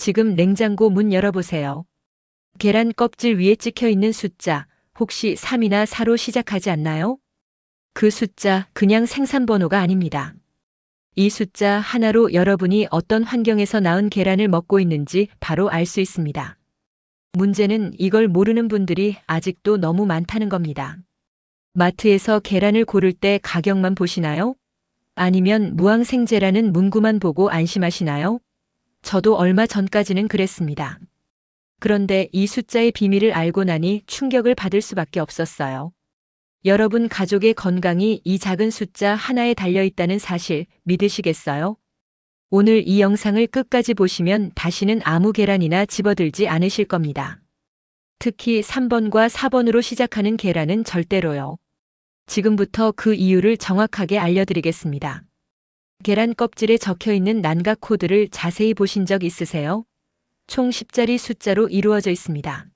지금 냉장고 문 열어보세요. 계란 껍질 위에 찍혀 있는 숫자, 혹시 3이나 4로 시작하지 않나요? 그 숫자 그냥 생산 번호가 아닙니다. 이 숫자 하나로 여러분이 어떤 환경에서 낳은 계란을 먹고 있는지 바로 알 수 있습니다. 문제는 이걸 모르는 분들이 아직도 너무 많다는 겁니다. 마트에서 계란을 고를 때 가격만 보시나요? 아니면 무항생제라는 문구만 보고 안심하시나요? 저도 얼마 전까지는 그랬습니다. 그런데 이 숫자의 비밀을 알고 나니 충격을 받을 수밖에 없었어요. 여러분 가족의 건강이 이 작은 숫자 하나에 달려 있다는 사실 믿으시겠어요? 오늘 이 영상을 끝까지 보시면 다시는 아무 계란이나 집어들지 않으실 겁니다. 특히 3번과 4번으로 시작하는 계란은 절대로요. 지금부터 그 이유를 정확하게 알려드리겠습니다. 계란 껍질에 적혀 있는 난각 코드를 자세히 보신 적 있으세요? 총 10자리 숫자로 이루어져 있습니다.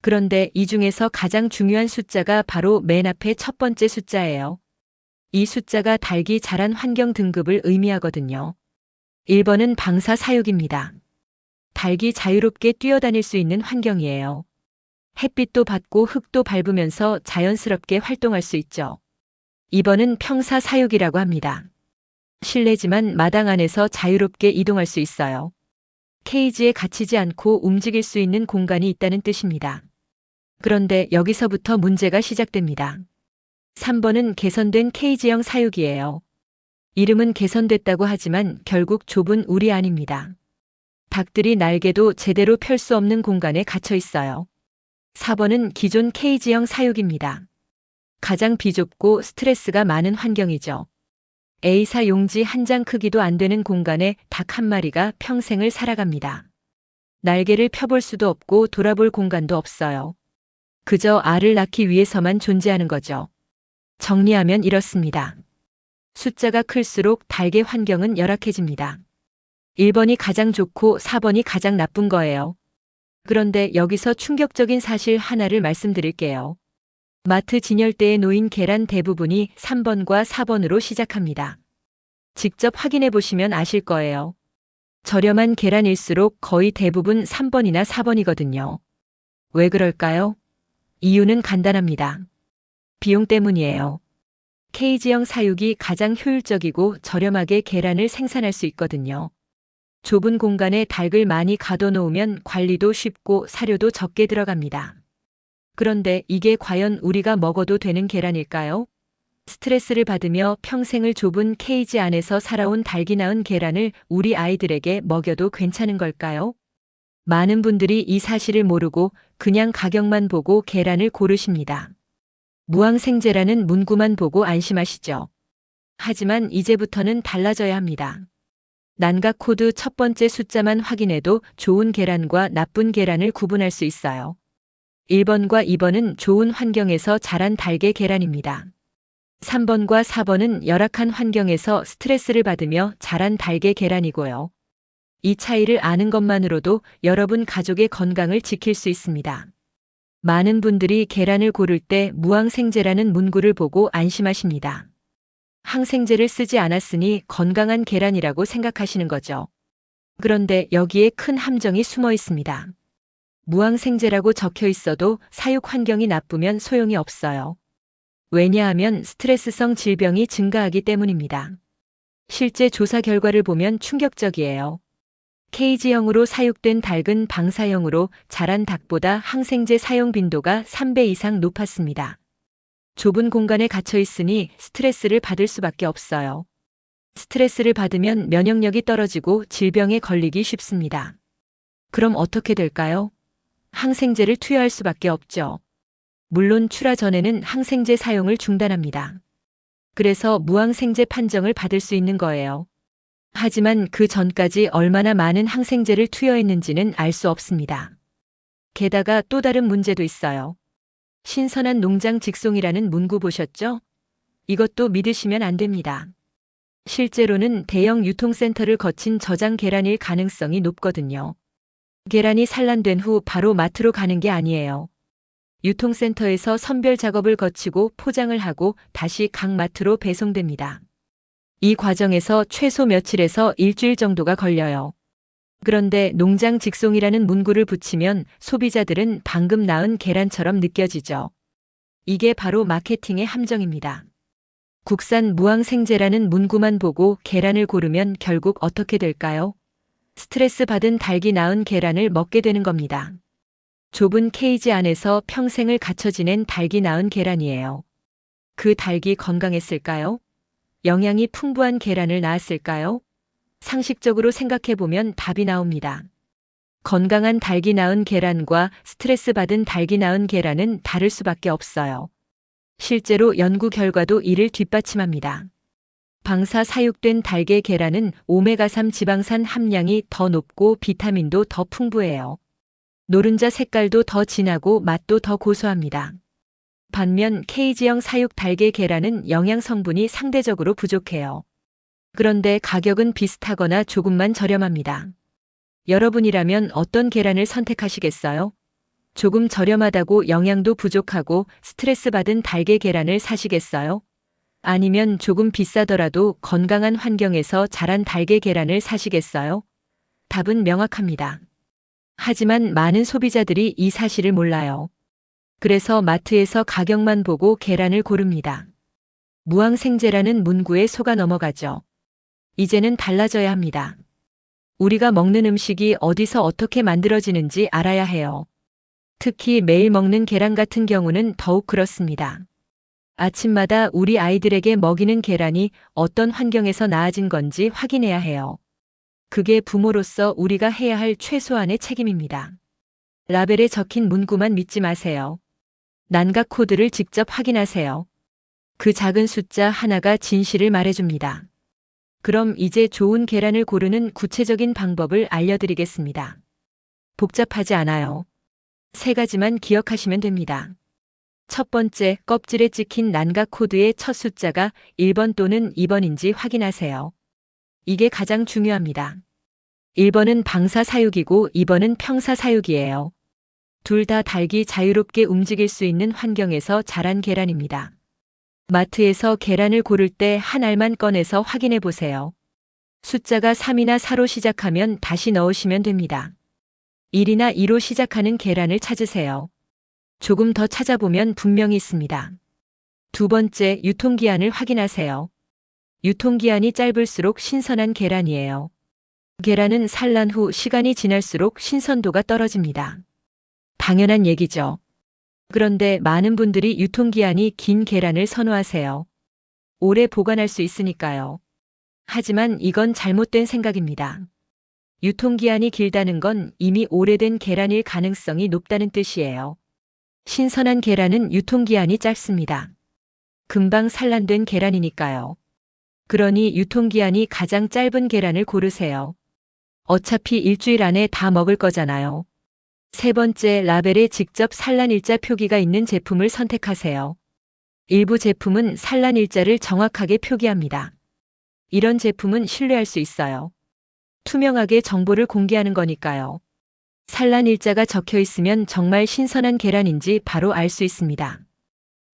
그런데 이 중에서 가장 중요한 숫자가 바로 맨 앞에 첫 번째 숫자예요. 이 숫자가 달기 자란 환경 등급을 의미하거든요. 1번은 방사 사육입니다. 닭이 자유롭게 뛰어다닐 수 있는 환경이에요. 햇빛도 받고 흙도 밟으면서 자연스럽게 활동할 수 있죠. 2번은 평사 사육이라고 합니다. 실내지만 마당 안에서 자유롭게 이동할 수 있어요. 케이지에 갇히지 않고 움직일 수 있는 공간이 있다는 뜻입니다. 그런데 여기서부터 문제가 시작됩니다. 3번은 개선된 케이지형 사육이에요. 이름은 개선됐다고 하지만 결국 좁은 우리 안입니다. 닭들이 날개도 제대로 펼 수 없는 공간에 갇혀 있어요. 4번은 기존 케이지형 사육입니다. 가장 비좁고 스트레스가 많은 환경이죠. A사 용지 한 장 크기도 안 되는 공간에 닭 한 마리가 평생을 살아갑니다. 날개를 펴볼 수도 없고 돌아볼 공간도 없어요. 그저 알을 낳기 위해서만 존재하는 거죠. 정리하면 이렇습니다. 숫자가 클수록 닭의 환경은 열악해집니다. 1번이 가장 좋고 4번이 가장 나쁜 거예요. 그런데 여기서 충격적인 사실 하나를 말씀드릴게요. 마트 진열대에 놓인 계란 대부분이 3번과 4번으로 시작합니다. 직접 확인해 보시면 아실 거예요. 저렴한 계란일수록 거의 대부분 3번이나 4번이거든요. 왜 그럴까요? 이유는 간단합니다. 비용 때문이에요. 케이지형 사육이 가장 효율적이고 저렴하게 계란을 생산할 수 있거든요. 좁은 공간에 닭을 많이 가둬놓으면 관리도 쉽고 사료도 적게 들어갑니다. 그런데 이게 과연 우리가 먹어도 되는 계란일까요? 스트레스를 받으며 평생을 좁은 케이지 안에서 살아온 닭이 낳은 계란을 우리 아이들에게 먹여도 괜찮은 걸까요? 많은 분들이 이 사실을 모르고 그냥 가격만 보고 계란을 고르십니다. 무항생제라는 문구만 보고 안심하시죠. 하지만 이제부터는 달라져야 합니다. 난각 코드 첫 번째 숫자만 확인해도 좋은 계란과 나쁜 계란을 구분할 수 있어요. 1번과 2번은 좋은 환경에서 자란 달개 계란입니다. 3번과 4번은 열악한 환경에서 스트레스를 받으며 자란 달개 계란이고요. 이 차이를 아는 것만으로도 여러분 가족의 건강을 지킬 수 있습니다. 많은 분들이 계란을 고를 때 무항생제라는 문구를 보고 안심하십니다. 항생제를 쓰지 않았으니 건강한 계란이라고 생각하시는 거죠. 그런데 여기에 큰 함정이 숨어 있습니다. 무항생제라고 적혀 있어도 사육 환경이 나쁘면 소용이 없어요. 왜냐하면 스트레스성 질병이 증가하기 때문입니다. 실제 조사 결과를 보면 충격적이에요. 케이지형으로 사육된 닭은 방사형으로 자란 닭보다 항생제 사용 빈도가 3배 이상 높았습니다. 좁은 공간에 갇혀 있으니 스트레스를 받을 수밖에 없어요. 스트레스를 받으면 면역력이 떨어지고 질병에 걸리기 쉽습니다. 그럼 어떻게 될까요? 항생제를 투여할 수밖에 없죠. 물론 출하 전에는 항생제 사용을 중단합니다. 그래서 무항생제 판정을 받을 수 있는 거예요. 하지만 그 전까지 얼마나 많은 항생제를 투여했는지는 알 수 없습니다. 게다가 또 다른 문제도 있어요. 신선한 농장 직송이라는 문구 보셨죠? 이것도 믿으시면 안 됩니다. 실제로는 대형 유통센터를 거친 저장 계란일 가능성이 높거든요. 계란이 산란된 후 바로 마트로 가는 게 아니에요. 유통센터에서 선별 작업을 거치고 포장을 하고 다시 각 마트로 배송됩니다. 이 과정에서 최소 며칠에서 일주일 정도가 걸려요. 그런데 농장 직송이라는 문구를 붙이면 소비자들은 방금 낳은 계란처럼 느껴지죠. 이게 바로 마케팅의 함정입니다. 국산 무항 생제라는 문구만 보고 계란을 고르면 결국 어떻게 될까요? 스트레스 받은 닭이 낳은 계란을 먹게 되는 겁니다. 좁은 케이지 안에서 평생을 갇혀 지낸 닭이 낳은 계란이에요. 그 닭이 건강했을까요? 영양이 풍부한 계란을 낳았을까요? 상식적으로 생각해보면 답이 나옵니다. 건강한 닭이 낳은 계란과 스트레스 받은 닭이 낳은 계란은 다를 수밖에 없어요. 실제로 연구 결과도 이를 뒷받침합니다. 방사 사육된 닭의 계란은 오메가3 지방산 함량이 더 높고 비타민도 더 풍부해요. 노른자 색깔도 더 진하고 맛도 더 고소합니다. 반면 케이지형 사육 닭의 계란은 영양 성분이 상대적으로 부족해요. 그런데 가격은 비슷하거나 조금만 저렴합니다. 여러분이라면 어떤 계란을 선택하시겠어요? 조금 저렴하다고 영양도 부족하고 스트레스 받은 달걀 계란을 사시겠어요? 아니면 조금 비싸더라도 건강한 환경에서 자란 달걀 계란을 사시겠어요? 답은 명확합니다. 하지만 많은 소비자들이 이 사실을 몰라요. 그래서 마트에서 가격만 보고 계란을 고릅니다. 무항생제라는 문구에 속아 넘어가죠. 이제는 달라져야 합니다. 우리가 먹는 음식이 어디서 어떻게 만들어지는지 알아야 해요. 특히 매일 먹는 계란 같은 경우는 더욱 그렇습니다. 아침마다 우리 아이들에게 먹이는 계란이 어떤 환경에서 나아진 건지 확인해야 해요. 그게 부모로서 우리가 해야 할 최소한의 책임입니다. 라벨에 적힌 문구만 믿지 마세요. 난각 코드를 직접 확인하세요. 그 작은 숫자 하나가 진실을 말해줍니다. 그럼 이제 좋은 계란을 고르는 구체적인 방법을 알려드리겠습니다. 복잡하지 않아요. 세 가지만 기억하시면 됩니다. 첫 번째, 껍질에 찍힌 난각 코드의 첫 숫자가 1번 또는 2번인지 확인하세요. 이게 가장 중요합니다. 1번은 방사 사육이고 2번은 평사 사육이에요. 둘 다 닭이 자유롭게 움직일 수 있는 환경에서 자란 계란입니다. 마트에서 계란을 고를 때 한 알만 꺼내서 확인해 보세요. 숫자가 3이나 4로 시작하면 다시 넣으시면 됩니다. 1이나 2로 시작하는 계란을 찾으세요. 조금 더 찾아보면 분명히 있습니다. 두 번째, 유통기한을 확인하세요. 유통기한이 짧을수록 신선한 계란이에요. 계란은 산란 후 시간이 지날수록 신선도가 떨어집니다. 당연한 얘기죠. 그런데 많은 분들이 유통기한이 긴 계란을 선호하세요. 오래 보관할 수 있으니까요. 하지만 이건 잘못된 생각입니다. 유통기한이 길다는 건 이미 오래된 계란일 가능성이 높다는 뜻이에요. 신선한 계란은 유통기한이 짧습니다. 금방 산란된 계란이니까요. 그러니 유통기한이 가장 짧은 계란을 고르세요. 어차피 일주일 안에 다 먹을 거잖아요. 세 번째, 라벨에 직접 산란일자 표기가 있는 제품을 선택하세요. 일부 제품은 산란일자를 정확하게 표기합니다. 이런 제품은 신뢰할 수 있어요. 투명하게 정보를 공개하는 거니까요. 산란 일자가 적혀 있으면 정말 신선한 계란인지 바로 알 수 있습니다.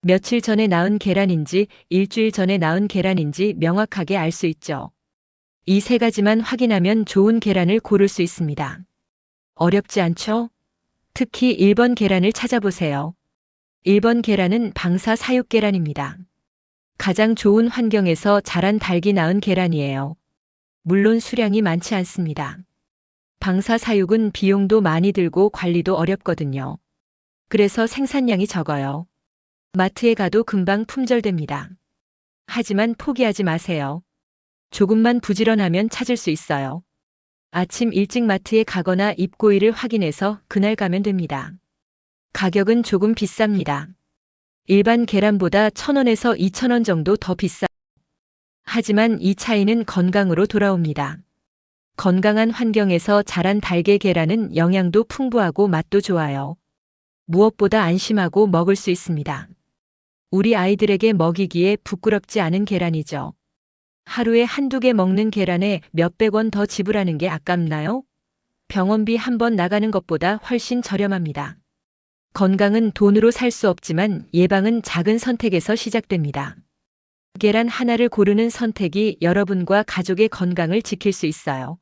며칠 전에 낳은 계란인지 일주일 전에 낳은 계란인지 명확하게 알 수 있죠. 이 세 가지만 확인하면 좋은 계란을 고를 수 있습니다. 어렵지 않죠? 특히 1번 계란을 찾아보세요. 1번 계란은 방사 사육 계란입니다. 가장 좋은 환경에서 자란 닭이 낳은 계란이에요. 물론 수량이 많지 않습니다. 방사 사육은 비용도 많이 들고 관리도 어렵거든요. 그래서 생산량이 적어요. 마트에 가도 금방 품절됩니다. 하지만 포기하지 마세요. 조금만 부지런하면 찾을 수 있어요. 아침 일찍 마트에 가거나 입고일을 확인해서 그날 가면 됩니다. 가격은 조금 비쌉니다. 일반 계란보다 1,000원에서 2,000원 정도 더 비싸. 하지만 이 차이는 건강으로 돌아옵니다. 건강한 환경에서 자란 달걀 계란은 영양도 풍부하고 맛도 좋아요. 무엇보다 안심하고 먹을 수 있습니다. 우리 아이들에게 먹이기에 부끄럽지 않은 계란이죠. 하루에 한두 개 먹는 계란에 몇백 원 더 지불하는 게 아깝나요? 병원비 한 번 나가는 것보다 훨씬 저렴합니다. 건강은 돈으로 살 수 없지만 예방은 작은 선택에서 시작됩니다. 계란 하나를 고르는 선택이 여러분과 가족의 건강을 지킬 수 있어요.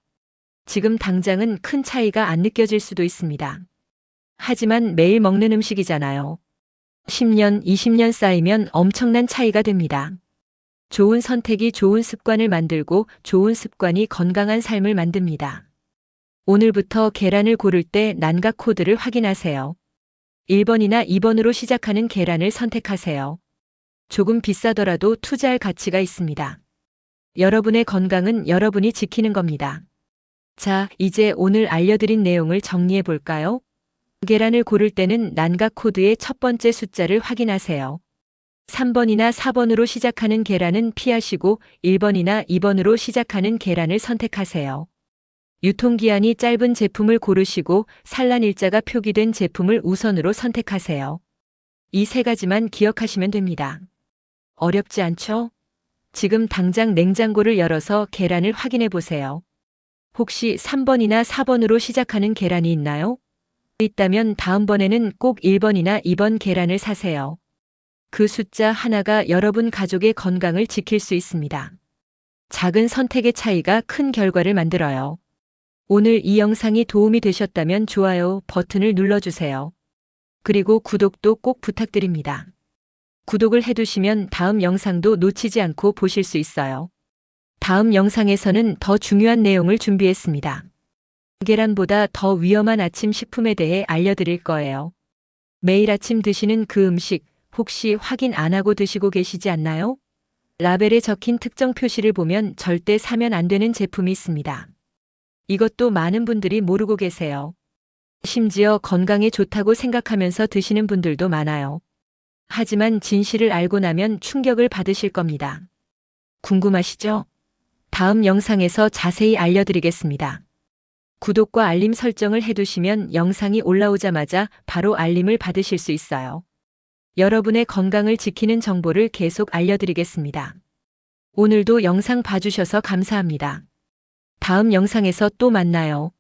지금 당장은 큰 차이가 안 느껴질 수도 있습니다. 하지만 매일 먹는 음식이잖아요. 10년, 20년 쌓이면 엄청난 차이가 됩니다. 좋은 선택이 좋은 습관을 만들고 좋은 습관이 건강한 삶을 만듭니다. 오늘부터 계란을 고를 때 난각 코드를 확인하세요. 1번이나 2번으로 시작하는 계란을 선택하세요. 조금 비싸더라도 투자할 가치가 있습니다. 여러분의 건강은 여러분이 지키는 겁니다. 자, 이제 오늘 알려드린 내용을 정리해 볼까요? 계란을 고를 때는 난각 코드의 첫 번째 숫자를 확인하세요. 3번이나 4번으로 시작하는 계란은 피하시고 1번이나 2번으로 시작하는 계란을 선택하세요. 유통기한이 짧은 제품을 고르시고 산란 일자가 표기된 제품을 우선으로 선택하세요. 이 세 가지만 기억하시면 됩니다. 어렵지 않죠? 지금 당장 냉장고를 열어서 계란을 확인해 보세요. 혹시 3번이나 4번으로 시작하는 계란이 있나요? 있다면 다음번에는 꼭 1번이나 2번 계란을 사세요. 그 숫자 하나가 여러분 가족의 건강을 지킬 수 있습니다. 작은 선택의 차이가 큰 결과를 만들어요. 오늘 이 영상이 도움이 되셨다면 좋아요 버튼을 눌러주세요. 그리고 구독도 꼭 부탁드립니다. 구독을 해두시면 다음 영상도 놓치지 않고 보실 수 있어요. 다음 영상에서는 더 중요한 내용을 준비했습니다. 계란보다 더 위험한 아침 식품에 대해 알려드릴 거예요. 매일 아침 드시는 그 음식 혹시 확인 안 하고 드시고 계시지 않나요? 라벨에 적힌 특정 표시를 보면 절대 사면 안 되는 제품이 있습니다. 이것도 많은 분들이 모르고 계세요. 심지어 건강에 좋다고 생각하면서 드시는 분들도 많아요. 하지만 진실을 알고 나면 충격을 받으실 겁니다. 궁금하시죠? 다음 영상에서 자세히 알려드리겠습니다. 구독과 알림 설정을 해두시면 영상이 올라오자마자 바로 알림을 받으실 수 있어요. 여러분의 건강을 지키는 정보를 계속 알려드리겠습니다. 오늘도 영상 봐주셔서 감사합니다. 다음 영상에서 또 만나요.